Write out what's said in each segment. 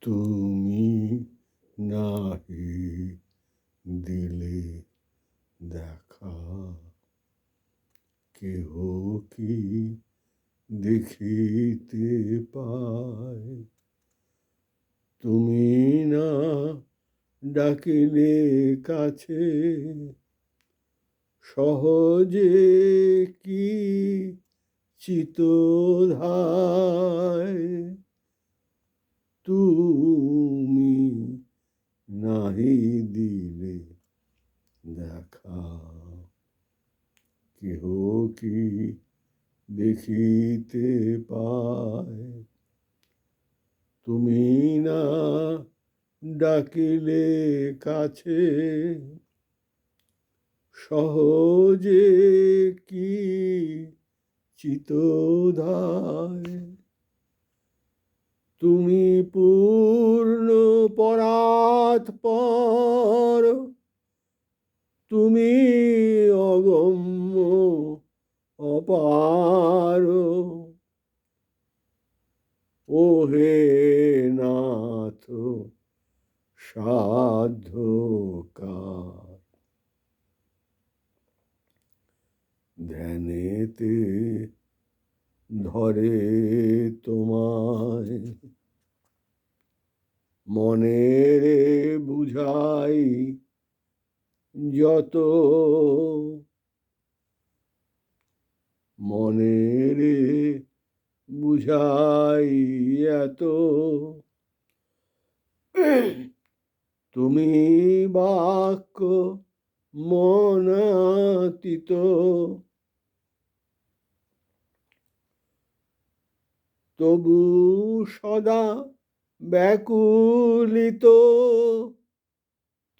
তুমি নাহি দিলে দেখা। কেহ কি দেখিতে পায়? তুমি না ডাকিলে কাছে? সহজে কি চিতধায়? তুমি নাহি দিলে দেখা। কেহ কি দেখিতে পায়? তুমি না ডাকিলে কাছে? সহজে কি চিতধায়? তুমি পূর্ণ পরাৎ পর তুমি অগম্য অপার। ও হে নাথ সাধ্যকার ধ্যানেতে ধরে তোমায়। মনের বুঝাই যত মনের বুঝাই এত। তুমি বাক্য মনাতীত তবু সদা ব্যাকুলিত।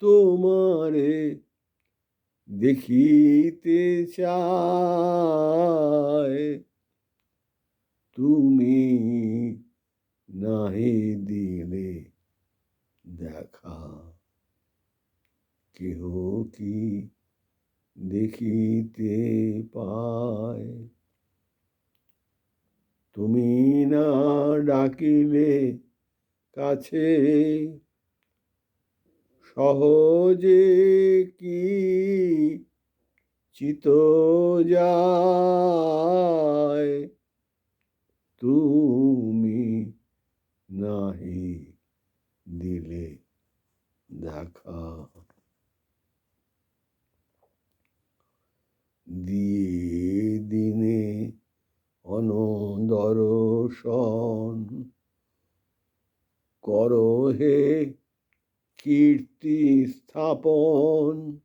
তোমারে দেখিতে চায়, তুমি নাহি দিলে দেখা। কেহ কি দেখিতে পায়? তুমি ডাকিলে কাছে সহজে কি চিত যায়? তুমি নাহি দিলে দেখা দিয়ে দিনে অনদর্শন করো হে কীর্তি স্থাপন।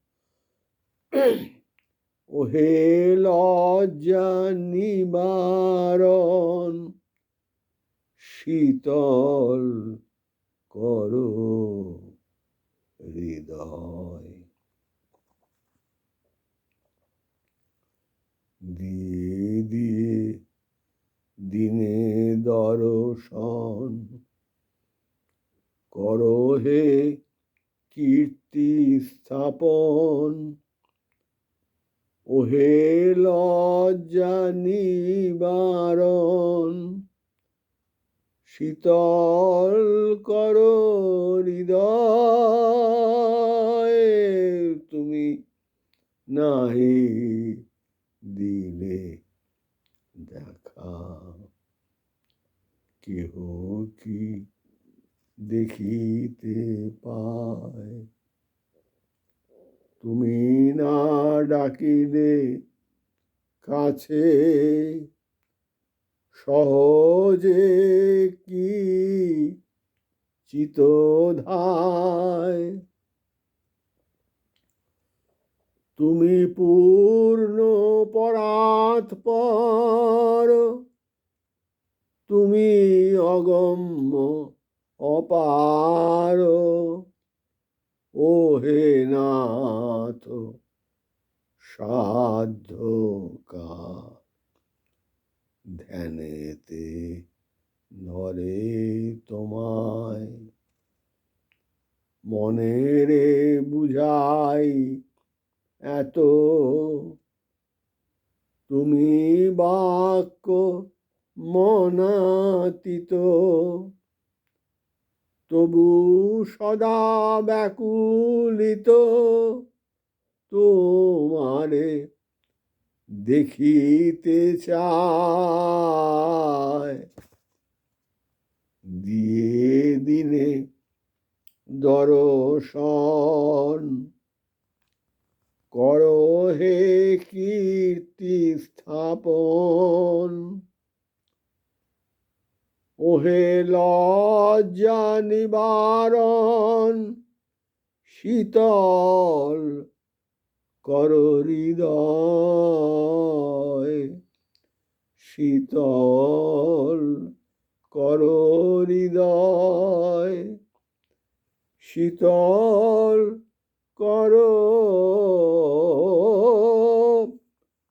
ওহে লজ্জা নিবারণ। শীতল করো হৃদয় দিয়ে দিয়ে দিনে দর্শন করো হে কীর্তি স্থাপন। ওহে লজ্জা নিবারণ। শীতল করো হৃদয় তুমি নাহি দিলে দেখা কেহ কি দেখিতে পায়? তুমি না ডাকিলে কাছে সহজে কি চিতধায়? তুমি পূর্ণ পরাৎ পর তুমি অগম্য, অপার। ও হে নাথ সাধ্যকা ধ্যানেতে ধরে তোমায়, মনেরে বুঝাই এত। তুমি বাক্য মনাতীত। তবু সদা ব্যাকুলিত তোমারে দেখিতে চায় দিয়ে দিনে দর্শন করো হে কীর্তি স্থাপন। ওহে লজ্জা নিবারণ শীতল কর হৃদয় শীতল কর হৃদয় শীতল কর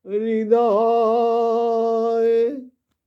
হৃদয়।